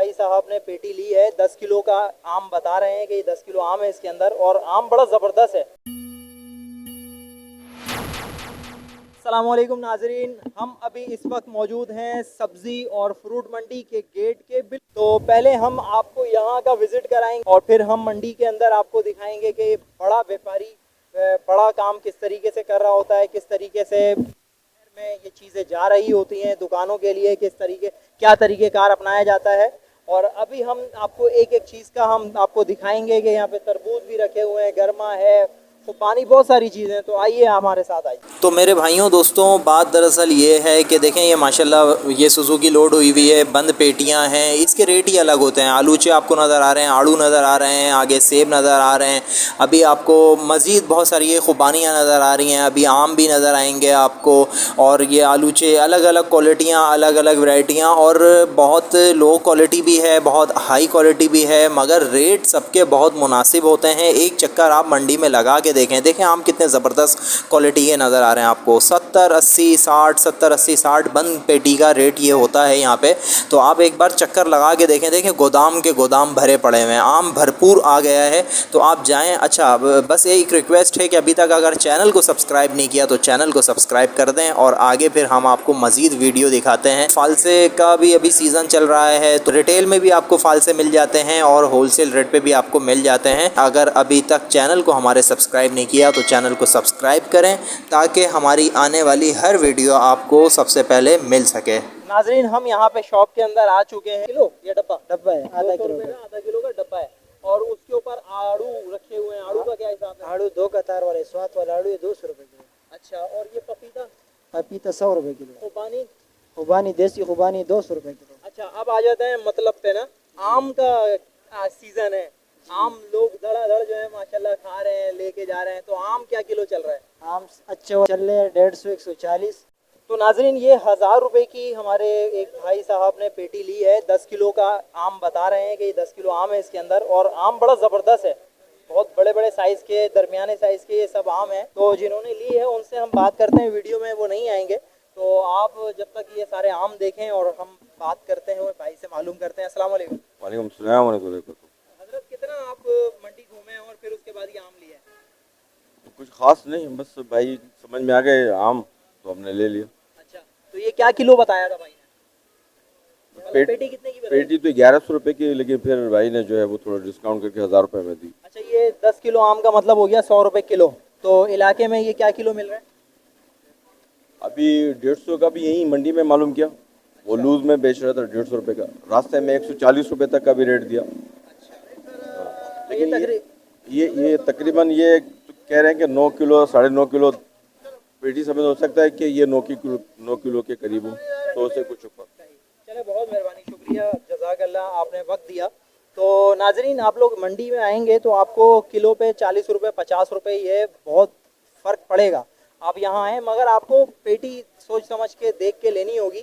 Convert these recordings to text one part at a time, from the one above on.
भाई साहब ने पेटी ली है, दस किलो का आम बता रहे हैं कि ये दस किलो आम है इसके अंदर और आम बड़ा ज़बरदस्त है। अल्लाम नाजरीन, हम अभी इस वक्त मौजूद हैं सब्ज़ी और फ्रूट मंडी के गेट के बिल तो पहले हम आपको यहाँ का विज़िट कराएँगे और फिर हम मंडी के अंदर आपको दिखाएँगे कि बड़ा व्यापारी बड़ा काम किस तरीके से कर रहा होता है, किस तरीके से में ये चीज़ें जा रही होती हैं, दुकानों के लिए किस तरीके क्या तरीक़ेकार अपनाया जाता है। और अभी हम आपको एक एक चीज़ का हम आपको दिखाएँगे कि यहाँ पे तरबूज भी रखे हुए हैं, गर्मा है तो पानी बहुत सारी चीज़ें हैं तो आइए हमारे साथ आइए। तो मेरे भाइयों, दोस्तों, बात दरअसल ये है कि देखें, ये माशाल्लाह, ये सुजुकी लोड हुई हुई है, बंद पेटियाँ हैं, इसके रेट ही अलग होते हैं। आलूचे आपको नज़र आ रहे हैं, आड़ू नज़र आ रहे हैं, आगे सेब नज़र आ रहे हैं। अभी आपको मज़ीद बहुत सारी ये खुबानियाँ नज़र आ रही हैं, अभी आम भी नज़र आएँगे आपको, और ये आलूचे अलग अलग क्वालिटियाँ अलग अलग वैरायटियाँ और बहुत लो क्वालिटी भी है, बहुत हाई क्वालिटी भी है, मगर रेट सबके बहुत मुनासिब होते हैं। एक चक्कर आप मंडी में लगा के देखें देखें आम कितने ज़बरदस्त क्वालिटी के नज़र आ रहे हैं आपको। सत्तर, अस्सी, साठ, सत्तर, अस्सी, साठ बंद पेटी का रेट ये होता है यहाँ पे। तो आप एक बार चक्कर लगा के देखें देखें गोदाम के गोदाम भरे पड़े हुए हैं। आम भरपूर आ गया है। तो आप जाएँ अच्छा बस एक रिक्वेस्ट है कि अभी तक अगर चैनल को सब्सक्राइब नहीं किया तो चैनल को सब्सक्राइब कर दें और आगे फिर हम आपको मज़ीद वीडियो दिखाते हैं। फालसे का भी अभी सीज़न चल रहा है तो रिटेल में भी आपको फालसे मिल जाते हैं और होलसेल रेट पे भी आपको मिल जाते हैं। अगर अभी तक चैनल को हमारे सब्सक्राइब नहीं किया तो चैनल को सब्सक्राइब करें ताकि हमारी आने वाली हर वीडियो आपको सबसे पहले मिल सके। नाजरीन हम यहाँ पे शॉप के अंदर आ चुके हैं। किलो? ये डब्बा। डब्बा है आधा दो सौ किलो आधा किलो का डब्बा है। और उसके ऊपर आड़ू रखे हुए हैं। आड़ू का क्या हिसाब है? आड़ू दो कतार वाले स्वाद वाला आड़ू ये दो सौ रुपए किलो। अच्छा और ये पपीता? पपीता सौ रुपए किलो। खुबानी? खुबानी देसी खुबानी दो सौ रुपए किलो। अच्छा अब आ जाते हैं मतलब पे ना आम का सीज़न है। आम लोग धड़ाधड़ जो है माशाल्लाह खा रहे हैं लेके जा रहे हैं। तो आम क्या किलो चल रहा है? आम अच्छे चल रहे हैं डेढ़ सौ एक सौ चालीस। तो नाजरीन ये हज़ार रुपए की हमारे एक भाई साहब ने पेटी ली है। दस किलो का आम बता रहे हैं कि ये दस किलो आम है इसके अंदर और आम बड़ा ज़बरदस्त है। बहुत बड़े बड़े साइज़ के दरमियाने साइज़ के ये सब आम हैं। तो जिन्होंने ली है उनसे हम बात करते हैं वीडियो में वो नहीं आएँगे। तो आप जब तक ये सारे आम देखें और हम बात करते हैं भाई से मालूम करते हैं। अस्सलाम वालेकुम कुछ खास नहीं बस भाई समझ में आ गए आम तो हमने ले लिया। अच्छा तो ये क्या किलो बताया था भाई? ने मतलब पेट- पेटी कितने की पेटी तो ग्यारह सौ रुपये की लेकिन फिर भाई ने जो है वो थोड़ा डिस्काउंट करके हज़ार रुपये में दी। अच्छा ये दस किलो आम का मतलब हो गया सौ रुपए किलो। तो इलाके में ये क्या किलो मिल रहा है? अभी डेढ़ सौ का भी यही मंडी में मालूम किया। वो लूज में बेच रहा था डेढ़ सौ रुपये का। रास्ते में एक सौ चालीस रुपये तक का भी रेट दिया। तो ये लेकिन ये, ये ये तकरीबन ये तो कह रहे हैं कि नौ किलो, साढ़े नौ किलो पेटी समझ, हो सकता है कि ये नौ की किलो, नौ किलो के करीब हो तो उसे कुछ चले, बहुत मेहरबानी, शुक्रिया, जजाक अल्लाह, आपने वक्त दिया। तो नाजरीन, आप लोग मंडी में आएँगे तो आपको किलो पे चालीस रुपये पचास रुपये ये बहुत फ़र्क पड़ेगा। आप यहाँ आएँ, मगर आपको पेटी सोच समझ के देख के लेनी होगी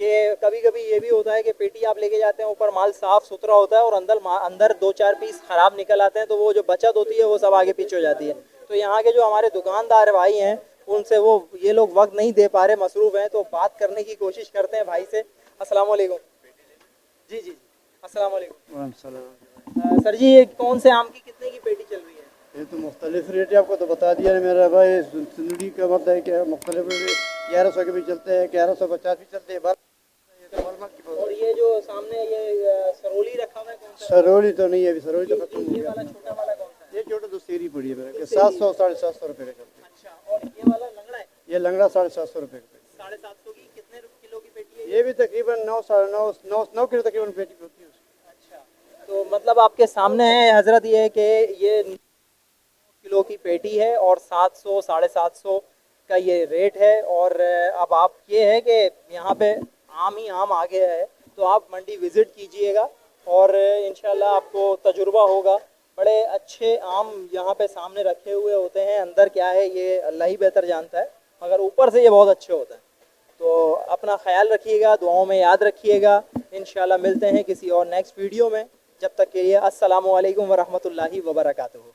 कि कभी कभी ये भी होता है कि पेटी आप लेके जाते हैं, ऊपर माल साफ़ सुथरा होता है और अंदर अंदर दो चार पीस ख़राब निकल आते हैं तो वो जो बचत होती है, वो सब आगे पीछे हो जाती है। तो यहाँ के जो हमारे दुकानदार भाई हैं उनसे वो ये लोग वक्त नहीं दे पा रहे मसरूफ़ हैं तो बात करने की कोशिश करते हैं भाई से। अस्सलाम वालेकुम जी जी जी। अस्सलाम वालेकुम सर जी ये कौन से आम की कितने की पेटी चल रही है? ये तो मुख्तलिफ़ रेट है आपको तो बता दिया ना मेरा भाई। सिंदड़ी का मतलब है कि मुख्तलिफ़ ग्यारह सौ के भी चलते हैं ग्यारह सौ पचास भी चलते हैं। तो और ये जो सामने ये सरोली रखा हुआ है सरोली तो नहीं है अभी सरोली तो खत्म हो गया। वाला छोटा तो सेरी पड़ी है मेरा सात सौ साढ़े सात सौ रुपये का अच्छा और ये वाला लंगड़ा है? ये लंगड़ा साढ़े सात सौ रुपये का साढ़े सात सौ की कितने किलो की पेटी है ये? ये भी तकरीबन नौ साढ़े नौ नौ नौ किलो तकरीबन पेटी होती है अच्छा तो मतलब आपके सामने है हज़रत ये है कि ये किलो की पेटी है और सात सौ साढ़े सात सौ का ये रेट है और अब आप ये है कि यहाँ पे आम ही आम आ गया है तो आप मंडी विज़िट कीजिएगा और इन आपको तजुर्बा होगा। बड़े अच्छे आम यहाँ पे सामने रखे हुए होते हैं। अंदर क्या है, ये अल्लाह ही बेहतर जानता है, मगर ऊपर से ये बहुत अच्छे होते हैं। तो अपना ख्याल रखिएगा, दुआओं में याद रखिएगा। इन मिलते हैं किसी और नेक्स्ट वीडियो में। जब तक के लिए असलकम वरहमल वबरकातुहू।